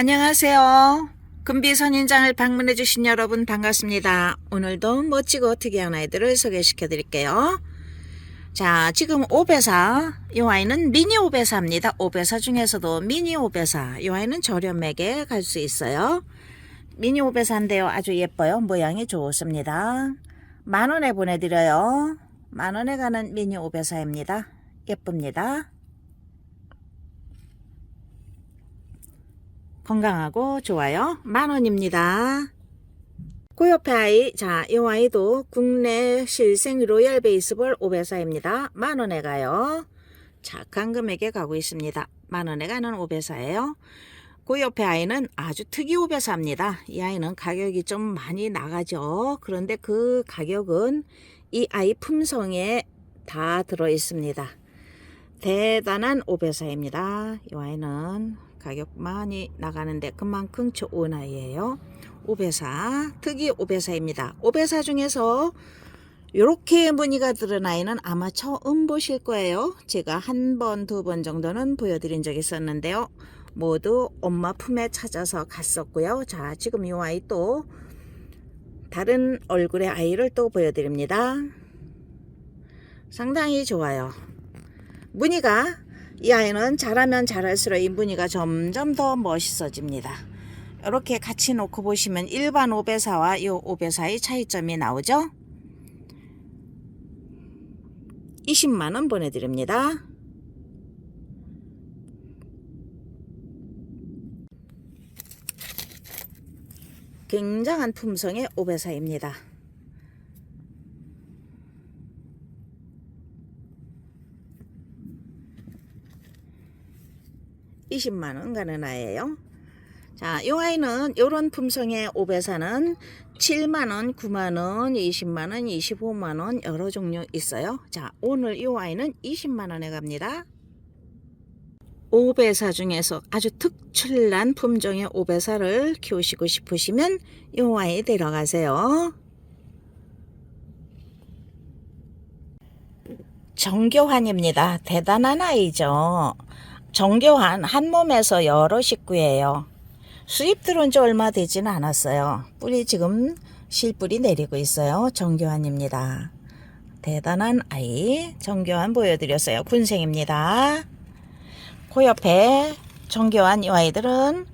안녕하세요. 금비선인장을 방문해주신 여러분 반갑습니다. 오늘도 멋지고 특이한 아이들을 소개시켜 드릴게요. 자, 지금 오배사, 이 아이는 미니 오배사입니다. 오배사 중에서도 미니 오배사, 이 아이는 저렴하게 갈 수 있어요. 미니 오배사인데요. 아주 예뻐요. 모양이 좋습니다. 만 원에 보내드려요. 만 원에 가는 미니 오배사입니다. 예쁩니다. 건강하고 좋아요. 만 원입니다. 그 옆에 아이, 자, 이 아이도 국내 실생 로얄 베이스볼 오배사입니다. 만 원에 가요. 착한 금액에 가고 있습니다. 만 원에 가는 오배사예요. 그 옆에 아이는 아주 특이 오배사입니다. 이 아이는 가격이 좀 많이 나가죠. 그런데 그 가격은 이 아이 품성에 다 들어 있습니다. 대단한 오배사입니다. 이 아이는 가격 많이 나가는데 그만큼 좋은 아이예요. 오배사, 특이 오배사입니다. 오배사 중에서 이렇게 무늬가 들은 아이는 아마 처음 보실 거예요. 제가 한 번, 두 번 정도는 보여드린 적이 있었는데요. 모두 엄마 품에 찾아서 갔었고요. 자, 지금 이 아이 또 다른 얼굴의 아이를 또 보여드립니다. 상당히 좋아요. 무늬가 이 아이는 자라면 자랄수록 이 무늬가 점점 더 멋있어집니다. 이렇게 같이 놓고 보시면 일반 오배사와 이 오배사의 차이점이 나오죠. 20만원 보내드립니다. 굉장한 품성의 오배사입니다. (20만 원) 가는 아이예요. 자, 이 아이는 요런 품성의 오배사는 7만원, 9만원, 20만원, 25만원 여러 종류 있어요. 자, 오늘 이 아이는 20만원에 갑니다. 오배사 중에서 아주 특출난 품종의 오배사를 키우시고 싶으시면 이 아이 데려가세요. 정교환입니다. 대단한 아이죠. 정교환 한 몸에서 여러 식구예요. 수입 들어온 지 얼마 되지는 않았어요. 뿌리 지금 실뿌리 내리고 있어요. 정교환입니다. 대단한 아이 정교환 보여드렸어요. 군생입니다. 그 옆에 정교환 이 아이들은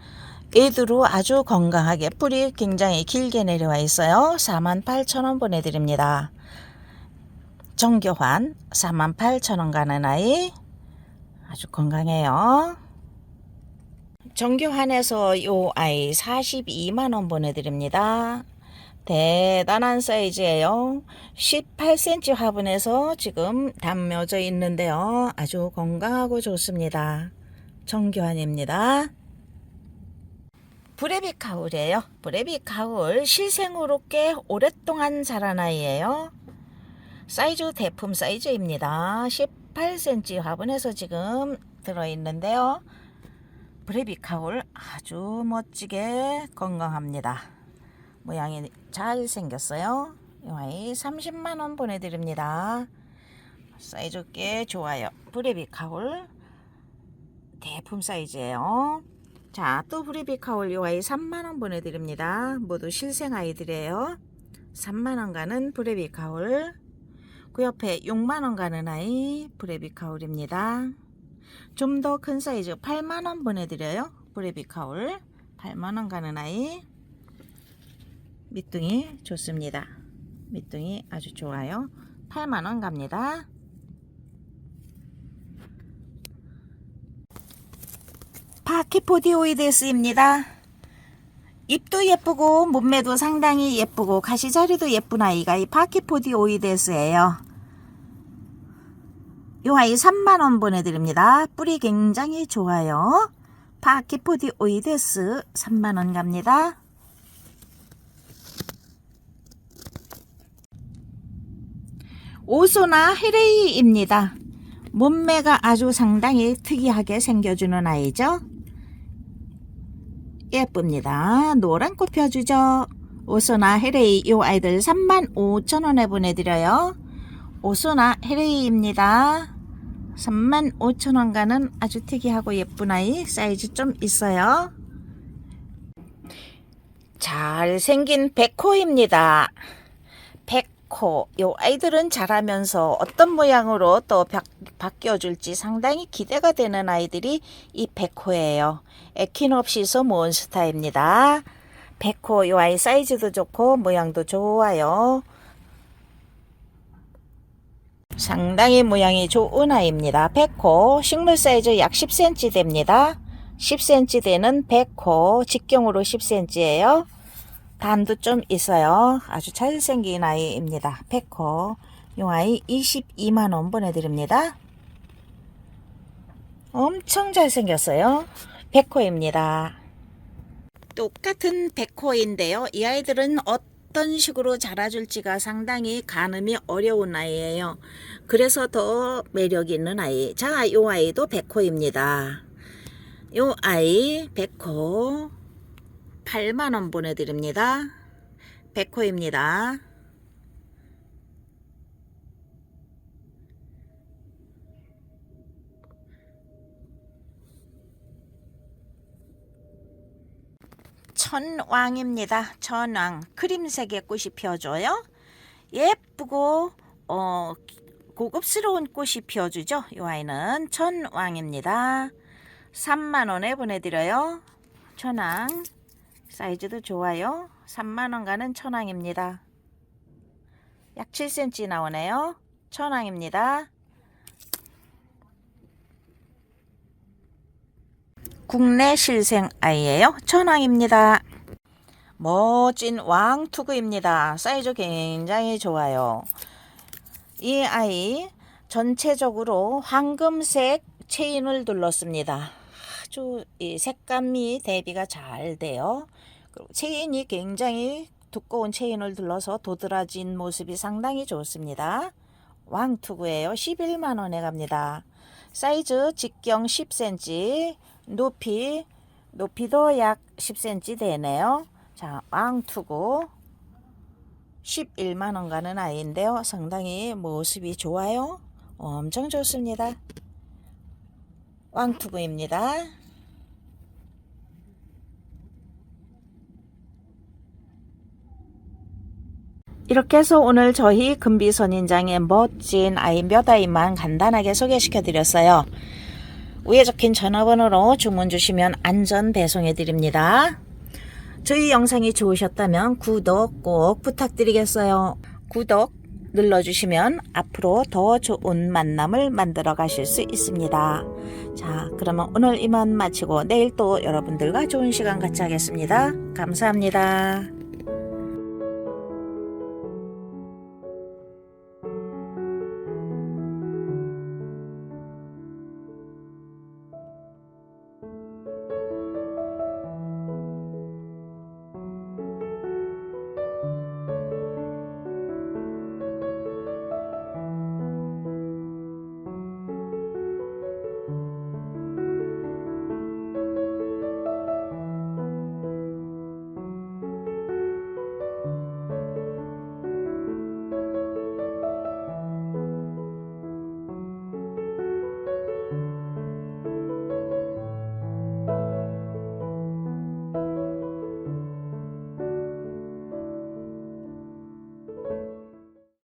애들로 아주 건강하게 뿌리 굉장히 길게 내려와 있어요. 48,000원 보내드립니다. 정교환 48,000원 가는 아이 아주 건강해요. 정교환에서 요 아이 42만원 보내드립니다. 대단한 사이즈예요. 18cm 화분에서 지금 담며져 있는데요. 아주 건강하고 좋습니다. 정교환입니다. 브레비 카울이에요. 브레비 카울 실생으로 꽤 오랫동안 자란 아이예요. 사이즈 대품 사이즈입니다. 18cm 화분에서 지금 들어있는데요. 브레비 카울 아주 멋지게 건강합니다. 모양이 잘 생겼어요. 이 아이 30만원 보내드립니다. 사이즈 꽤 좋아요. 브레비 카울 대품 사이즈예요. 자, 또 브레비 카울 이 아이 3만원 보내드립니다. 모두 실생 아이들이에요. 3만원 가는 브레비 카울. 그 옆에 6만원 가는 아이 브레비 카울입니다. 좀 더 큰 사이즈 8만원 보내드려요. 브레비 카울 8만원 가는 아이 밑둥이 좋습니다. 밑둥이 아주 좋아요. 8만원 갑니다. 파키포디오이데스입니다. 입도 예쁘고 몸매도 상당히 예쁘고 가시자리도 예쁜 아이가 이 파키포디오이데스예요. 이 아이 3만원 보내드립니다. 뿌리 굉장히 좋아요. 파키포디 오이데스 3만원 갑니다. 오소나 헤레이입니다. 몸매가 아주 상당히 특이하게 생겨주는 아이죠. 예쁩니다. 노란 꽃 펴주죠. 오소나 헤레이 요 아이들 35,000원에 보내드려요. 오소나 헤레이입니다. 35,000원 가는 아주 특이하고 예쁜 아이 사이즈 좀 있어요. 잘생긴 백호입니다. 백호. 요 아이들은 자라면서 어떤 모양으로 또 바, 바뀌어줄지 상당히 기대가 되는 아이들이 이 백호예요. 에퀴놉시스 몬스타입니다. 백호 요 아이 사이즈도 좋고 모양도 좋아요. 상당히 모양이 좋은 아이입니다. 백호 식물 사이즈 약 10cm 됩니다. 10cm 되는 백호 직경으로 10cm예요. 단도 좀 있어요. 아주 잘생긴 아이입니다. 백호 이 아이 22만원 보내드립니다. 엄청 잘생겼어요. 백호입니다. 똑같은 백호인데요. 이 아이들은 어떤 식으로 자라줄지가 상당히 가늠이 어려운 아이예요. 그래서 더 매력 있는 아이. 자, 이 아이도 백호입니다. 이 아이 백호 8만원 보내드립니다. 백호입니다. 천왕입니다. 천왕 크림색의 꽃이 피어줘요. 예쁘고 어, 고급스러운 꽃이 피어주죠. 이 아이는 천왕입니다. 3만원에 보내드려요. 천왕 사이즈도 좋아요. 3만원 가는 천왕입니다. 약 7cm 나오네요. 천왕입니다. 국내 실생 아이예요. 천왕입니다. 멋진 왕투구입니다. 사이즈 굉장히 좋아요. 이 아이 전체적으로 황금색 체인을 둘렀습니다. 아주 이 색감이 대비가 잘 돼요. 그리고 체인이 굉장히 두꺼운 체인을 둘러서 도드라진 모습이 상당히 좋습니다. 왕투구예요. 11만 원에 갑니다. 사이즈 직경 10cm, 높이 높이도 약 10cm 되네요. 자, 왕투구 11만 원 가는 아이인데요. 상당히 모습이 좋아요. 엄청 좋습니다. 왕투구입니다. 이렇게 해서 오늘 저희 금비선인장의 멋진 아이 몇 아이만 간단하게 소개시켜 드렸어요. 위에 적힌 전화번호로 주문 주시면 안전 배송해 드립니다. 저희 영상이 좋으셨다면 구독 꼭 부탁드리겠어요. 구독 눌러주시면 앞으로 더 좋은 만남을 만들어 가실 수 있습니다. 자, 그러면 오늘 이만 마치고 내일 또 여러분들과 좋은 시간 같이 하겠습니다. 감사합니다.